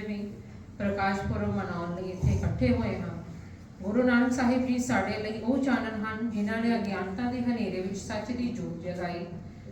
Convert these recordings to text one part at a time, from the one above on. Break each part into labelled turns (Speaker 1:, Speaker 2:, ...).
Speaker 1: ਵੀ ਪ੍ਰਕਾਸ਼ ਪੁਰਬ ਮਨਾਉਣ ਲਈ ਇੱਥੇ ਇਕੱਠੇ ਹੋਏ ਹਾਂ। ਗੁਰੂ ਨਾਨਕ ਸਾਹਿਬ ਜੀ ਸਾਡੇ ਲਈ ਉਹ ਚਾਨਣ ਹਨ, ਜਿਨ੍ਹਾਂ ਨੇ ਅਗਿਆਨਤਾ ਦੇ ਹਨੇਰੇ ਵਿੱਚ ਸੱਚ ਦੀ ਜੋਤ ਜਗਾਈ।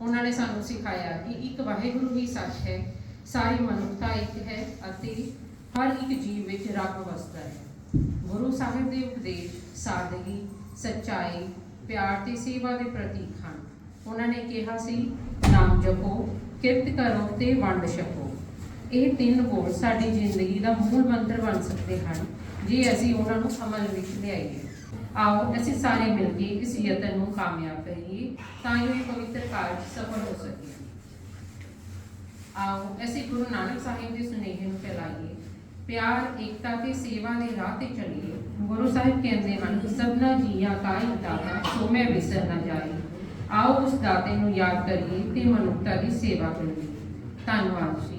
Speaker 1: ਉਹਨਾਂ ਨੇ ਸਾਨੂੰ ਸਿਖਾਇਆ ਕਿ ਇੱਕ ਵਾਹਿਗੁਰੂ ਹੀ ਸੱਚ ਹੈ, ਸਾਰੀ ਮਨੁੱਖਤਾ ਇੱਕ ਹੈ ਅਤੇ ਹਰ ਇੱਕ ਜੀਵ ਵਿੱਚ ਰੱਬ ਵਸਦਾ ਹੈ। ਗੁਰੂ ਸਾਹਿਬ ਦੇ ਉਪਦੇਸ਼ ਸਾਦਗੀ, ਸੱਚਾਈ, ਪਿਆਰ ਤੇ ਸੇਵਾ ਦੇ ਪ੍ਰਤੀਕ ਹਨ। ਉਹਨਾਂ ਨੇ ਕਿਹਾ ਸੀ, ਨਾਮ ਜਪੋ, ਕਿਰਤ ਕਰੋ ਤੇ ਵੰਡ ਛਕੋ। ਇਹ ਤਿੰਨ ਬੋਲ ਸਾਡੀ ਜ਼ਿੰਦਗੀ ਦਾ ਮੂਲ ਮੰਤਰ ਬਣ ਸਕਦੇ ਹਨ, ਜੇ ਅਸੀਂ ਉਹਨਾਂ ਨੂੰ ਅਮਲ ਵਿੱਚ ਲਿਆਈਏ। ਆਓ ਅਸੀਂ ਸਾਰੇ ਮਿਲ ਕੇ ਇਸ ਯਤਨ ਨੂੰ ਕਾਮਯਾਬ ਕਰੀਏ, ਤਾਂ ਜੋ ਇਹ ਪਵਿੱਤਰ ਕਾਰਜ ਸਫਲ ਹੋ ਸਕੇ। ਆਓ ਅਸੀਂ ਗੁਰੂ ਨਾਨਕ ਸਾਹਿਬ ਦੇ ਸੁਨੇਹੇ ਨੂੰ ਫੈਲਾਈਏ। ਪਿਆਰ, ਏਕਤਾ ਤੇ ਸੇਵਾ ਦੇ ਰਾਹ ਤੇ ਚੱਲੀਏ। ਗੁਰੂ ਸਾਹਿਬ ਕਹਿੰਦੇ ਹਨ, ਸਭਨਾ ਜੀਆਂ ਕਾ ਹੀ ਦਾਤਾ, ਸੋ ਮੈਂ ਵਿਸਰ ਨਾ ਜਾਈ ਆਓ ਉਸ ਦਾਤੇ ਨੂੰ ਯਾਦ ਕਰੀਏ ਤੇ ਮਨੁੱਖਤਾ ਦੀ ਸੇਵਾ ਕਰੀਏ। ਧੰਨਵਾਦ ਜੀ।